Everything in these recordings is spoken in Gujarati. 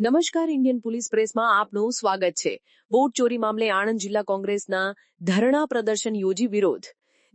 નમસ્કાર, ઇન્ડિયન પોલીસ પ્રેસમાં આપનું સ્વાગત છે. વોટ ચોરી મામલે આણંદ જિલ્લા કોંગ્રેસના ધરણા પ્રદર્શન યોજી વિરોધ.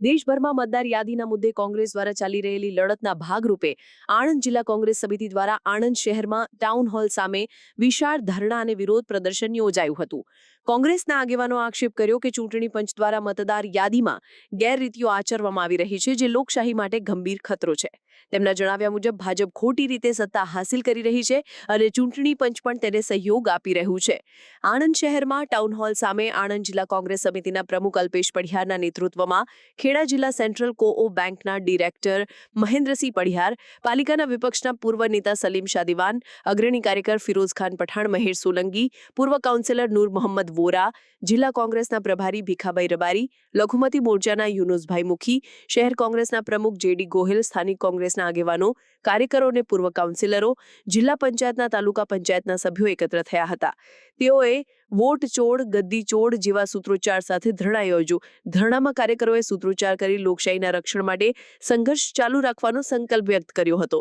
દેશભરમાં મતદાર યાદીના મુદ્દે કોંગ્રેસ દ્વારા ચાલી રહેલી લડતના ભાગરૂપે આણંદ જિલ્લા કોંગ્રેસ સમિતિ દ્વારા આણંદ શહેરમાં ટાઉન હોલ સામે વિશાળ ધરણા અને વિરોધ પ્રદર્શન યોજાયું હતું. કોંગ્રેસના આગેવાનો આક્ષેપ કર્યો કે ચૂંટણી પંચ દ્વારા મતદાર યાદીમાં ગેરરીતિઓ આચરવામાં આવી રહી છે, જે લોકશાહી માટે ગંભીર ખતરો છે. તેમના જણાવ્યા મુજબ, ભાજપ ખોટી રીતે સત્તા હાંસિલ કરી રહી છે અને ચૂંટણી પંચ પણ તેને સહયોગ આપી રહ્યું છે. આણંદ શહેરમાં ટાઉન હોલ સામે આણંદ જિલ્લા કોંગ્રેસ સમિતિના પ્રમુખ અલ્પેશ પઢિયારના નેતૃત્વમાં ખેડા જિલ્લા સેન્ટ્રલ કોઓ બેંકના ડિરેક્ટર મહેન્દ્રસિંહ પઢિયાર, પાલિકાના વિપક્ષના પૂર્વ નેતા સલીમ શાદીવાન અગ્રણી કાર્યકર ફિરોઝ ખાન પઠાણ, મહેર સોલંકી, પૂર્વ કાઉન્સિલર નૂર મોહમ્મદ વોરા, જિલ્લા કોંગ્રેસના પ્રભારી ભીખાભાઈ રબારી, લઘુમતી મોરચાના યુનુસભાઈ મુખી, શહેર કોંગ્રેસના પ્રમુખ જેડી ગોહિલ, સ્થાનિક કોંગ્રેસના આગેવાનો, કાર્યકરો અને પૂર્વ કાઉન્સિલરો જિલ્લા પંચાયતના તાલુકા પંચાયતના સભ્યો એકત્ર થયા હતા. તેઓએ વોટ ચોડ ગદ્દી ચોડ જેવા સૂત્રોચ્ચાર સાથે ધરણા યોજ્યું ધરણામાં કાર્યકરોએ સૂત્રોચ્ચાર કરી લોકશાહીના રક્ષણ માટે સંઘર્ષ ચાલુ રાખવાનો સંકલ્પ વ્યક્ત કર્યો હતો.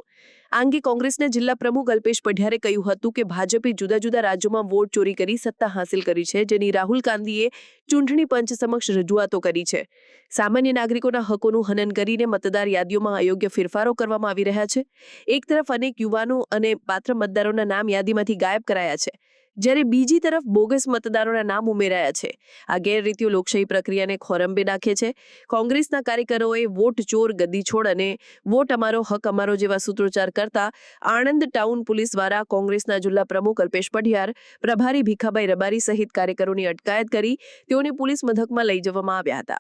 આ અંગે કોંગ્રેસના જિલ્લા પ્રમુખ અલ્પેશ પઢિયારે કહ્યું હતું કે ભાજપે જુદા જુદા રાજ્યોમાં વોટ ચોરી કરી સત્તા હાંસિલ કરી છે, જેની રાહુલ ગાંધીએ ચૂંટણી પંચ સમક્ષ રજૂઆતો કરી છે. સામાન્ય નાગરિકોના હકોનું હનન કરીને મતદાર યાદીઓમાં અયોગ્ય ફેરફારો કરવામાં આવી રહ્યા છે. એક તરફ અનેક યુવાનો અને પાત્ર મતદારોના નામ યાદીમાંથી ગાયબ કરાયા છે. જ્યારે બીજી તરફ બોગસ મતદારોના નામ ઉમેરાયા છે. આ ગેરરીતિઓ લોકશાહી પ્રક્રિયાને ખોરંબે નાખે છે. કોંગ્રેસના કાર્યકરોએ વોટ ચોર ગદ્દી છોડ અને વોટ અમારો હક અમારો જેવા સૂત્રોચ્ચાર કરતા આણંદ ટાઉન પોલીસ દ્વારા કોંગ્રેસના જિલ્લા પ્રમુખ અલ્પેશ પઢિયાર, પ્રભારી ભીખાભાઈ રબારી સહિત કાર્યકરોની અટકાયત કરી તેઓને પોલીસ મથકમાં લઈ જવામાં આવ્યા હતા.